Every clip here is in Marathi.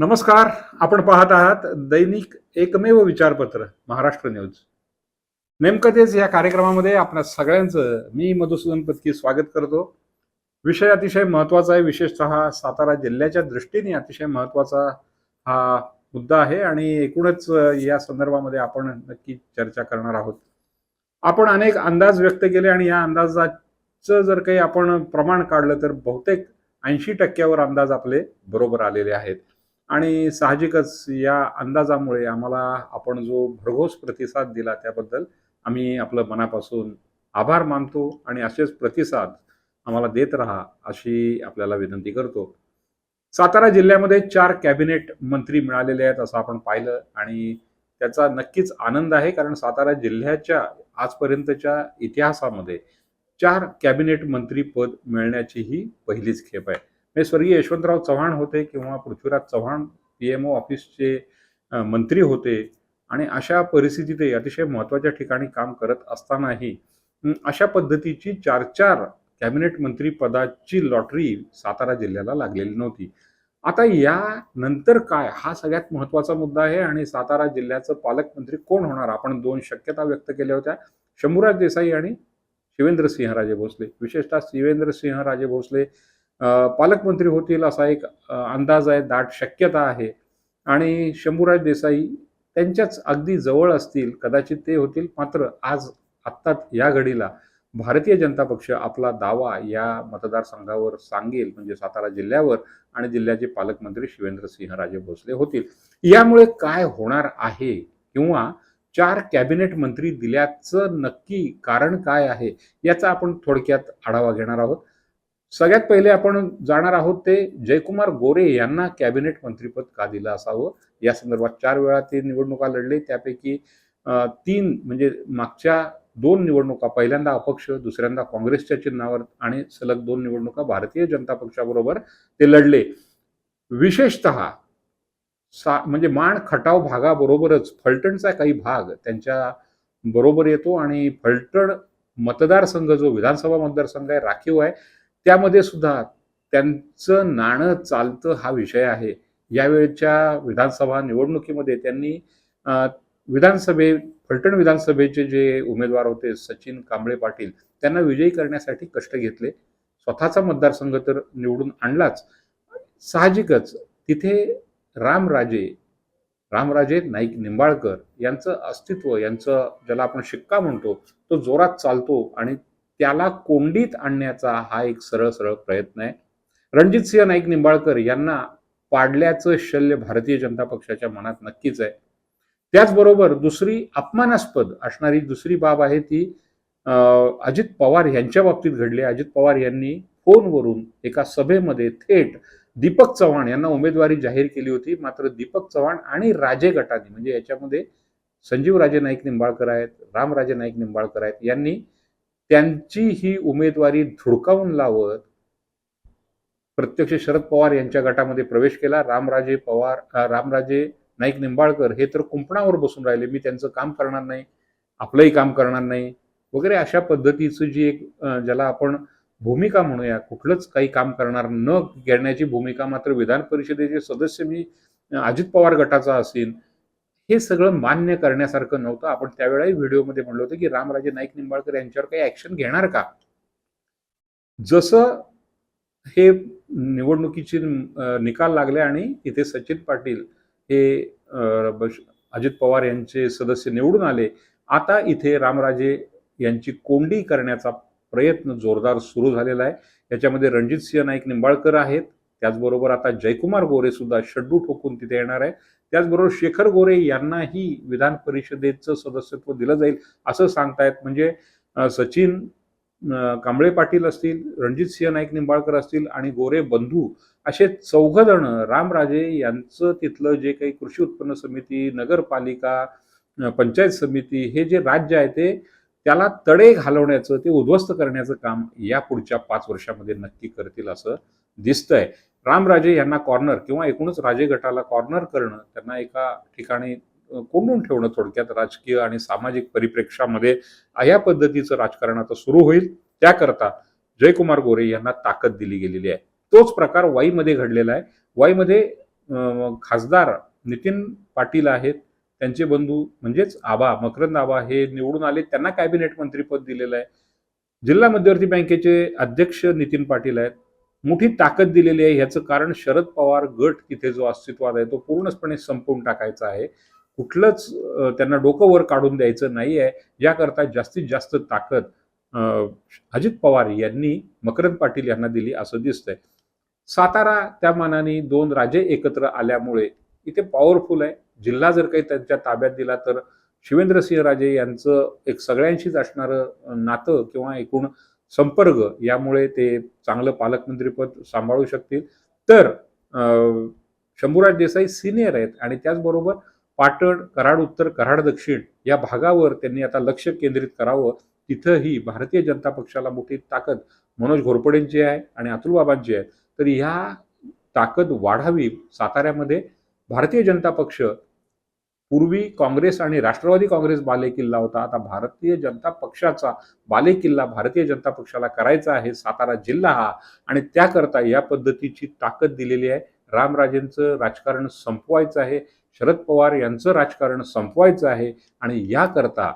नमस्कार आपण पाहत आहात दैनिक एकमेव विचारपत्र महाराष्ट्र न्यूज. नेमकं तेच या कार्यक्रमामध्ये आपल्या सगळ्यांचं मी मधुसूदन पत्की स्वागत करतो. विषय अतिशय महत्त्वाचा आहे विशेषतः सातारा जिल्ह्याच्या दृष्टीने अतिशय महत्त्वाचा हा मुद्दा आहे आणि एकूणच या संदर्भामध्ये आपण नक्की चर्चा करणार आहोत. आपण अनेक अंदाज व्यक्त केले आणि या अंदाजाचं जर काही आपण प्रमाण काढलं तर बहुतेक ऐंशी टक्क्यावर अंदाज आपले बरोबर आलेले आहेत. आणि साहजिकच या अंदाजामुळे आम्हाला आपण जो भरघोस प्रतिसाद दिला त्याबद्दल आम्ही आपलं मनापासून आभार मानतो आणि असेच प्रतिसाद आम्हाला देत राहा अशी आपल्याला विनंती करतो. सातारा जिल्ह्यामध्ये चार कॅबिनेट मंत्री मिळालेले आहेत असं आपण पाहिलं आणि त्याचा नक्कीच आनंद आहे कारण सातारा जिल्ह्याच्या आजपर्यंतच्या इतिहासामध्ये चार कॅबिनेट मंत्री पद मिळण्याची ही पहिलीच खेप आहे. म्हणजे स्वर्गीय यशवंतराव चव्हाण होते किंवा Prithviraj Chavan P M O ऑफिसचे मंत्री होते. आणि अशा परिस्थितीतही अतिशय महत्त्वाच्या ठिकाणी काम करत असतानाही अशा पद्धतीची चार चार कॅबिनेट मंत्री पदाची लॉटरी सातारा जिल्ह्याला लागलेली नव्हती. आता या नंतर काय? हा सगळ्यात महत्त्वाचा मुद्दा आहे आणि सातारा जिल्ह्याचं पालकमंत्री कोण होणार? आपण दोन शक्यता व्यक्त केल्या होत्या. शंभूराज देसाई आणि शिवेंद्रसिंहराजे भोसले. विशेषतः शिवेंद्रसिंहराजे भोसले पालकमंत्री होतील असा एक अंदाज आहे दाट शक्यता आहे. आणि शंभूराज देसाई त्यांच्याच अगदी जवळ असतील कदाचित ते होतील मात्र आज आत्ता या घडीला भारतीय जनता पक्ष आपला दावा या मतदारसंघावर सांगेल म्हणजे सातारा जिल्ह्यावर आणि जिल्ह्याचे पालकमंत्री शिवेंद्रसिंहराजे भोसले होतील. यामुळे काय होणार आहे किंवा चार कॅबिनेट मंत्री दिल्याचं नक्की कारण काय आहे याचा आपण थोडक्यात आढावा घेणार आहोत. सगळ्यात पहिले आपण जाणार आहोत ते जयकुमार गोरे यांना कॅबिनेट मंत्रीपद का दिलं असावं? या संदर्भात चार वेळा ते निवडणुका लढले. त्यापैकी तीन म्हणजे मागच्या दोन निवडणुका पहिल्यांदा अपक्ष दुसऱ्यांदा काँग्रेसच्या चिन्हावर आणि सलग दोन निवडणुका भारतीय जनता पक्षाबरोबर ते लढले. विशेषतः सा म्हणजे माण खटाव भागाबरोबरच फलटणचा काही भाग त्यांच्या बरोबर येतो आणि फलटण मतदारसंघ जो विधानसभा मतदारसंघ आहे राखीव आहे. त्यामध्ये सुद्धा त्यांचं नाणं चालतं हा विषय आहे. यावेळच्या विधानसभा निवडणुकीमध्ये त्यांनी विधानसभे फलटण विधानसभेचे जे उमेदवार होते सचिन कांबळे पाटील त्यांना विजयी करण्यासाठी कष्ट घेतले. स्वतःचा मतदारसंघ तर निवडून आणलाच. साहजिकच तिथे रामराजे रामराजे नाईक निंबाळकर यांचं अस्तित्व यांचं ज्याला आपण शिक्का म्हणतो तो जोरात चालतो आणि त्याला कोंडीत आणण्याचा हा एक सरळ सरळ प्रयत्न आहे. रणजित सिंह नाईक निंबाळकर यांना पाडल्याचं शल्य भारतीय जनता पक्षाच्या मनात नक्कीच आहे. त्याचबरोबर दुसरी अपमानास्पद असणारी दुसरी बाब आहे ती अं, अजित पवार यांच्या बाबतीत घडली. अजित पवार यांनी फोनवरून एका सभेमध्ये थेट दीपक चव्हाण यांना उमेदवारी जाहीर केली होती. मात्र दीपक चव्हाण आणि राजे गटाने म्हणजे याच्यामध्ये संजीव राजे नाईक निंबाळकर आहेत रामराजे नाईक निंबाळकर आहेत यांनी त्यांची ही उमेदवारी धुडकावून लावत प्रत्यक्ष शरद पवार यांच्या गटामध्ये प्रवेश केला. रामराजे पवार रामराजे नाईक निंबाळकर हे तर कुंपणावर बसून राहिले. मी त्यांचं काम करणार नाही आपलंही काम करणार नाही. वगैरे अशा पद्धतीचं जी एक ज्याला आपण भूमिका म्हणूया कुठलंच काही काम करणार न घेण्याची भूमिका मात्र विधान परिषदेचे सदस्य मी अजित पवार गटाचा असेल हे सगळं मान्य करण्यासारखं नव्हतं. आपण त्यावेळी व्हिडिओमध्ये म्हणलं होतं की रामराजे नाईक निंबाळकर यांच्यावर काही ऍक्शन घेणार का? जसं हे निवडणुकीची निकाल लागले आणि इथे सचिन पाटील हे बश- अजित पवार यांचे सदस्य निवडून आले आता इथे रामराजे यांची कोंडी करण्याचा प्रयत्न जोरदार सुरू झालेला आहे. याच्यामध्ये रणजित सिंह नाईक निंबाळकर आहेत. त्याचबरोबर आता जयकुमार गोरे सुद्धा शड्डू ठोकून तिथे येणार आहे. त्याचबरोबर शेखर गोरे यांनाही विधान परिषदेचं सदस्यत्व दिलं जाईल असं सांगतायत. म्हणजे सचिन कांबळे पाटील असतील रणजित सिंह नाईक निंबाळकर असतील आणि गोरे बंधू असे चौघ जण रामराजे यांचं तिथलं जे काही कृषी उत्पन्न समिती नगरपालिका पंचायत समिती हे जे राज्य आहे ते त्याला तडे घालवण्याचं ते उद्ध्वस्त करण्याचं काम या पुढच्या पाच वर्षामध्ये नक्की करतील असं दिसतंय. रामराजे यांना कॉर्नर किंवा एकूणच राजे गटाला कॉर्नर करणं त्यांना एका ठिकाणी कोंडून ठेवणं थोडक्यात राजकीय आणि सामाजिक परिप्रेक्षामध्ये या पद्धतीचं राजकारण आता सुरू होईल. त्याकरता जयकुमार गोरे यांना ताकद दिली गेलेली आहे. तोच प्रकार वाईमध्ये घडलेला आहे. वाईमध्ये खासदार नितीन पाटील आहेत. त्यांचे बंधू म्हणजेच आबा मकरंद आबा हे निवडून आले. त्यांना कॅबिनेट मंत्रीपद दिलेलं आहे. जिल्हा मध्यवर्ती बँकेचे अध्यक्ष नितीन पाटील आहेत. मोठी ताकद दिलेली आहे. ह्याचं कारण शरद पवार गट तिथे जो अस्तित्वात आहे तो पूर्णपणे संपवून टाकायचा आहे. कुठलंच त्यांना डोकं वर काढून द्यायचं नाही आहे याकरता जास्तीत जास्त ताकद अजित पवार यांनी मकरंद पाटील यांना दिली असं दिसतंय. सातारा त्या मानाने दोन राजे एकत्र आल्यामुळे इथे पॉवरफुल आहे. जिल्हा जर काही त्यांच्या ताब्यात दिला तर शिवेंद्रसिंह राजे यांचं एक सगळ्यांशीच असणारं नातं किंवा एकूण संपर्क यामुळे ते चांगलं पालकमंत्रीपद सांभाळू शकतील. तर शंभूराज देसाई सिनियर आहेत आणि त्याचबरोबर पाटण कराड उत्तर कराड दक्षिण या भागावर त्यांनी आता लक्ष केंद्रित करावं. तिथंही भारतीय जनता पक्षाला मोठी ताकद मनोज घोरपडेंची आहे आणि अतुलबाबांची आहे. तर ह्या ताकद वाढावी साताऱ्यामध्ये भारतीय जनता पक्ष पूर्वी काँग्रेस आणि राष्ट्रवादी काँग्रेस बालेकिल्ला होता. आता भारतीय जनता पक्षाचा बालेकिल्ला भारतीय जनता पक्षाला करायचा आहे सातारा जिल्हा हा. आणि त्याकरता या पद्धतीची ताकद दिलेली आहे. रामराजेंचं राजकारण संपवायचं आहे. शरद पवार यांचं राजकारण संपवायचं आहे. आणि याकरता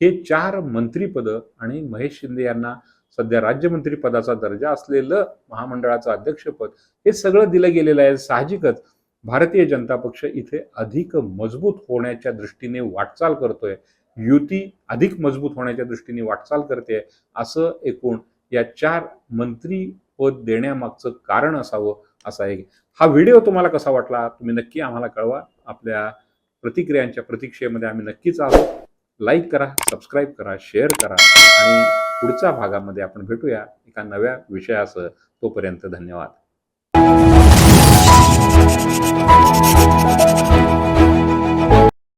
हे चार मंत्रीपदं आणि महेश शिंदे यांना सध्या राज्यमंत्री पदाचा दर्जा असलेलं महामंडळाचं अध्यक्षपद हे सगळं दिलं गेलेलं आहे. साहजिकच भारतीय जनता पक्ष इथे अधिक मजबूत होण्याच्या दृष्टीने वाटचाल करतोय. युती अधिक मजबूत होण्याच्या दृष्टीने वाटचाल करते असं एकूण या चार मंत्री पद देण्यामागचं कारण असावं असा एक. हा व्हिडिओ तुम्हाला कसा वाटला? तुम्ही नक्की आम्हाला कळवा. आपल्या प्रतिक्रियांच्या प्रतीक्षेमध्ये आम्ही नक्कीच आहोत. लाईक करा सबस्क्राईब करा शेअर करा आणि पुढच्या भागामध्ये आपण भेटूया एका नव्या विषयासह. तोपर्यंत धन्यवाद. Thank you.